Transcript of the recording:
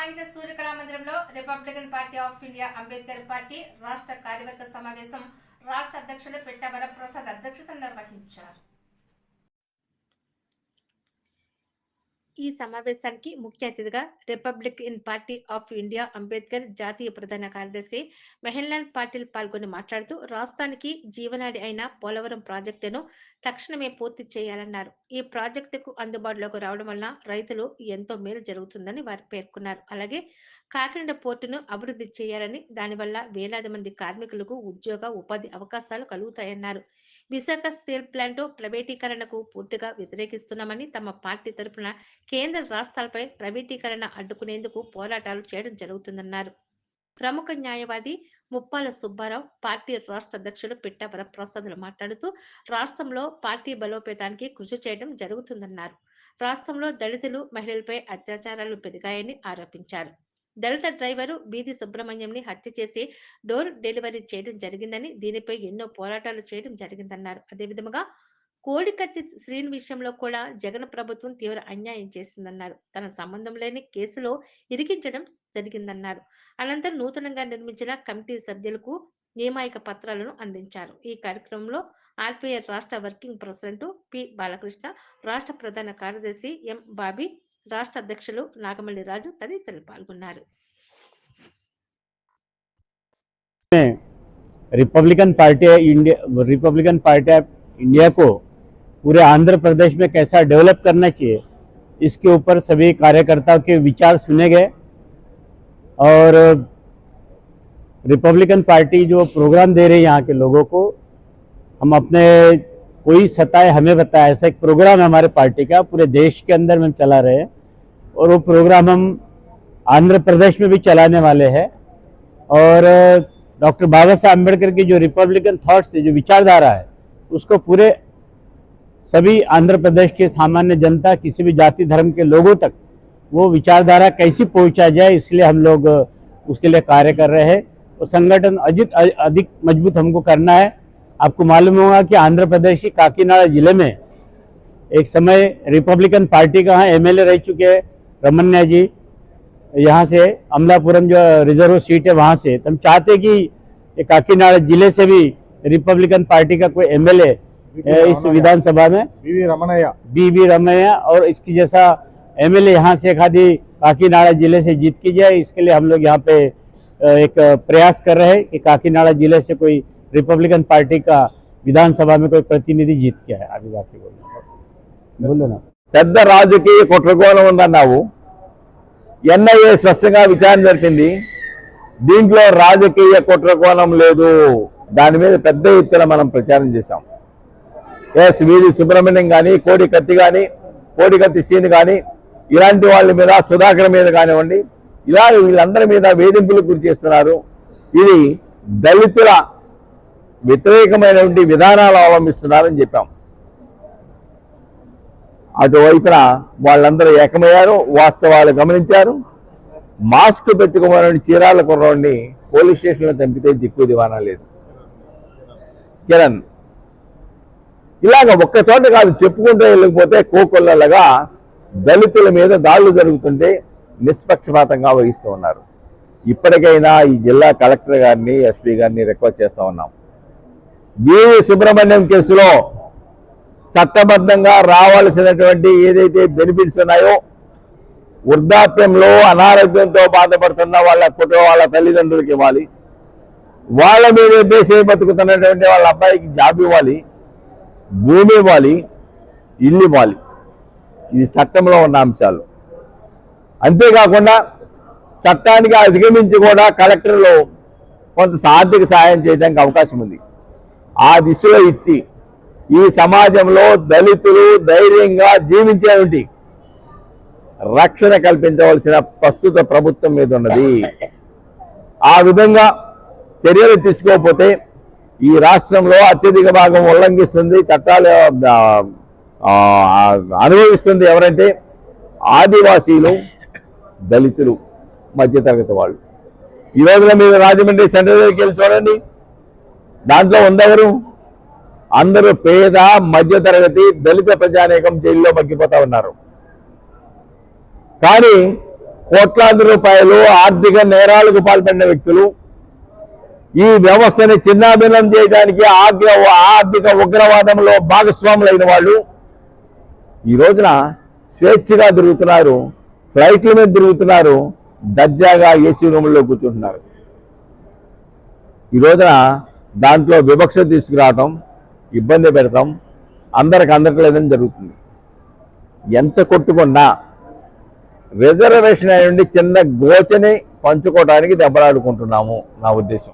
స్థానిక సూర్యకళా మందిరంలో Republican Party of India Ambedkar party రాష్ట్ర కార్యవర్గ సమావేశం రాష్ట్ర అధ్యక్షులు పెట్టవర ప్రసాద్ అధ్యక్షత నిర్వహించారు. ఈ సమావేశానికి ముఖ్య అతిథిగా Republic in Party of India Ambedkar జాతీయ ప్రధాన కార్యదర్శి మెహన్లాల్ పాటిల్ పాల్గొని మాట్లాడుతూ రాష్ట్రానికి జీవనాడి అయిన పోలవరం ప్రాజెక్టును తక్షణమే పూర్తి చేయాలన్నారు. ఈ ప్రాజెక్టుకు అందుబాటులోకి రావడం వల్ల రైతులు ఎంతో మేలు జరుగుతుందని వారు పేర్కొన్నారు. అలాగే కాకినాడ పోర్టును అభివృద్ధి చేయాలని దానివల్ల వేలాది మంది కార్మికులకు ఉద్యోగ ఉపాధి అవకాశాలు కలుగుతాయన్నారు. విశాఖ స్టీల్ ప్లాంట్ ప్రైవేటీకరణకు పూర్తిగా వ్యతిరేకిస్తున్నామని తమ పార్టీ తరపున కేంద్ర రాష్ట్రాలపై ప్రైవేటీకరణ అడ్డుకునేందుకు పోరాటాలు చేయడం జరుగుతుందన్నారు. ప్రముఖ న్యాయవాది ముప్పాల సుబ్బారావు పార్టీ రాష్ట్ర అధ్యక్షుడు పిట్ట వరప్రసాదులు మాట్లాడుతూ రాష్ట్రంలో పార్టీ బలోపేతానికి కృషి చేయడం జరుగుతుందన్నారు. రాష్ట్రంలో దళితులు మహిళలపై అత్యాచారాలు పెరిగాయని ఆరోపించారు. దళిత డ్రైవరు బీది సుబ్రహ్మణ్యంని హత్య చేసి డోర్ డెలివరీ చేయడం జరిగిందని దీనిపై ఎన్నో పోరాటాలు చేయడం జరిగిందన్నారు. అదేవిధంగా కోడికత్తి శ్రీని విషయంలో కూడా జగన్ ప్రభుత్వం తీవ్ర అన్యాయం చేసిందన్నారు. తన సంబంధం లేని కేసులో ఇరికించడం జరిగిందన్నారు. అనంతరం నూతనంగా నిర్మించిన కమిటీ సభ్యులకు నియామక పత్రాలను అందించారు. ఈ కార్యక్రమంలో ఆర్పీఐ రాష్ట్ర వర్కింగ్ ప్రెసిడెంట్ పి బాలకృష్ణ రాష్ట్ర ప్రధాన కార్యదర్శి ఎం బాబీ రాష్ట్ర అధ్యక్షులు నాగమల్లి రాజు తదితరులు పాల్గొన్నారు Republican party India Republican party of India को पूरे आंध्र प्रदेश में कैसा डेवलप करना चाहिए इसके ऊपर सभी कार्यकर्ताओं के विचार सुने गए और रिपब्लिकन पार्टी जो प्रोग्राम दे रही है यहाँ के लोगों को हम अपने कोई सताए हमें बताया ऐसा एक प्रोग्राम है हमारे पार्टी का पूरे देश के अंदर में हम चला रहे हैं और वो प्रोग्राम हम आंध्र प्रदेश में भी चलाने वाले हैं। और डॉक्टर बाबा साहब अंबेडकर की जो रिपब्लिकन थॉट्स है, जो विचारधारा है, उसको पूरे सभी आंध्र प्रदेश के सामान्य जनता, किसी भी जाति, धर्म के लोगों तक वो विचारधारा कैसी पहुँचा जाए, इसलिए हम लोग उसके लिए कार्य कर रहे हैं। और संगठन अजित अधिक मज़बूत हमको करना है। आपको मालूम होगा कि आंध्र प्रदेश की काकीनाडा ज़िले में एक समय रिपब्लिकन पार्टी का एम रह चुके हैं। रमन्या जी यहाँ से अमलापुरम जो रिज़र्व सीट है वहाँ से। तो हम चाहते कि काकीनाड़ा ज़िले से भी रिपब्लिकन पार्टी का कोई एमएलए इस विधानसभा में। बीवी रमनैया बीवी रमनैया और इसकी जैसा एमएलए यहाँ से खादी काकीनाड़ा ज़िले से जीत की जाए इसके लिए हम लोग यहाँ पे एक प्रयास कर रहे हैं कि काकीनाड़ा ज़िले से कोई रिपब्लिकन पार्टी का विधानसभा में कोई प्रतिनिधि जीत के है अभी बोलो ना। పెద్ద రాజకీయ కుట్రకోణం ఉందన్నావు ఎన్ఐఏ స్పష్టంగా విచారణ జరిపింది. దీంట్లో రాజకీయ కుట్రకోణం లేదు. దాని మీద పెద్ద ఎత్తున మనం ప్రచారం చేశాం. ఎస్ వీధి సుబ్రహ్మణ్యం కానీ కోడికత్తి కానీ కోడికత్తి సీన్ కానీ ఇలాంటి వాళ్ళ మీద సుధాకర్ మీద కానివ్వండి ఇలా వీళ్ళందరి మీద వేధింపులు గురి చేస్తున్నారు. ఇది దళితుల వ్యతిరేకమైనటువంటి విధానాలు అవలంబిస్తున్నారని చెప్పాం. అటువైపున వాళ్ళందరూ ఏకమయ్యారు వాస్తవాలు గమనించారు. మాస్క్ పెట్టుకోమని చీరాల కుర్రోడిని పోలీస్ స్టేషన్లో చంపితే దిక్కు దివానా లేదు. కిరణ్ ఇలాగ ఒక్క చోట కాదు చెప్పుకుంటూ వెళ్ళకపోతే కోకొల్లలుగా దళితుల మీద దాడులు జరుగుతుంటే నిష్పక్షపాతంగా వహిస్తూ ఉన్నారు. ఇప్పటికైనా ఈ జిల్లా కలెక్టర్ గారిని ఎస్పీ గారిని రిక్వెస్ట్ చేస్తూ ఉన్నాం. బీవీ సుబ్రహ్మణ్యం కేసులో చట్టబద్ధంగా రావాల్సినటువంటి ఏదైతే బెనిఫిట్స్ ఉన్నాయో వృద్ధాప్యంలో అనారోగ్యంతో బాధపడుతున్న వాళ్ళ కుటుంబ వాళ్ళ తల్లిదండ్రులకి ఇవ్వాలి. వాళ్ళ మీద బేసే బతుకుతున్నటువంటి వాళ్ళ అబ్బాయికి జాబ్ ఇవ్వాలి భూమి ఇవ్వాలి ఇల్లు ఇవ్వాలి. ఇది చట్టంలో ఉన్న అంశాలు. అంతేకాకుండా చట్టానికి అధిగమించి కూడా కలెక్టర్లో కొంత ఆర్థిక సహాయం చేయడానికి అవకాశం ఉంది. ఆ దిశలో ఇచ్చి ఈ సమాజంలో దళితులు ధైర్యంగా జీవించేటువంటి రక్షణ కల్పించవలసిన ప్రస్తుత ప్రభుత్వం మీద ఉన్నది. ఆ విధంగా చర్యలు తీసుకోకపోతే ఈ రాష్ట్రంలో అత్యధిక భాగం ఉల్లంఘిస్తుంది చట్టాలు అనుభవిస్తుంది ఎవరంటే ఆదివాసీలు దళితులు మధ్యతరగతి వాళ్ళు. ఈ రోజున మీరు రాజమండ్రి సెంటర్ దగ్గరికి వెళ్ళి చూడండి. దాంట్లో ఉందెవరు? అందరూ పేద మధ్యతరగతి దళిత ప్రజానేకం జైల్లో మగ్గిపోతా ఉన్నారు. కానీ కోట్లాది రూపాయలు ఆర్థిక నేరాలకు పాల్పడిన వ్యక్తులు ఈ వ్యవస్థని చిన్నాభిన్నం చేయడానికి ఆగ్ర ఆర్థిక ఉగ్రవాదంలో భాగస్వాములైన వాళ్ళు ఈ రోజున స్వేచ్ఛగా తిరుగుతున్నారు ఫ్లైట్ల మీద తిరుగుతున్నారు దర్జాగా ఏసీ రూముల్లో కూర్చుంటున్నారు. ఈ రోజున దాంట్లో వివక్ష తీసుకురావటం ఇబ్బంది పెడతాం. అందరికి అందట్లేదని జరుగుతుంది. ఎంత కొట్టుకున్నా రిజర్వేషన్ అయ్యండి చిన్న గోచని పంచుకోవడానికి దెబ్బలాడుకుంటున్నాము నా ఉద్దేశం.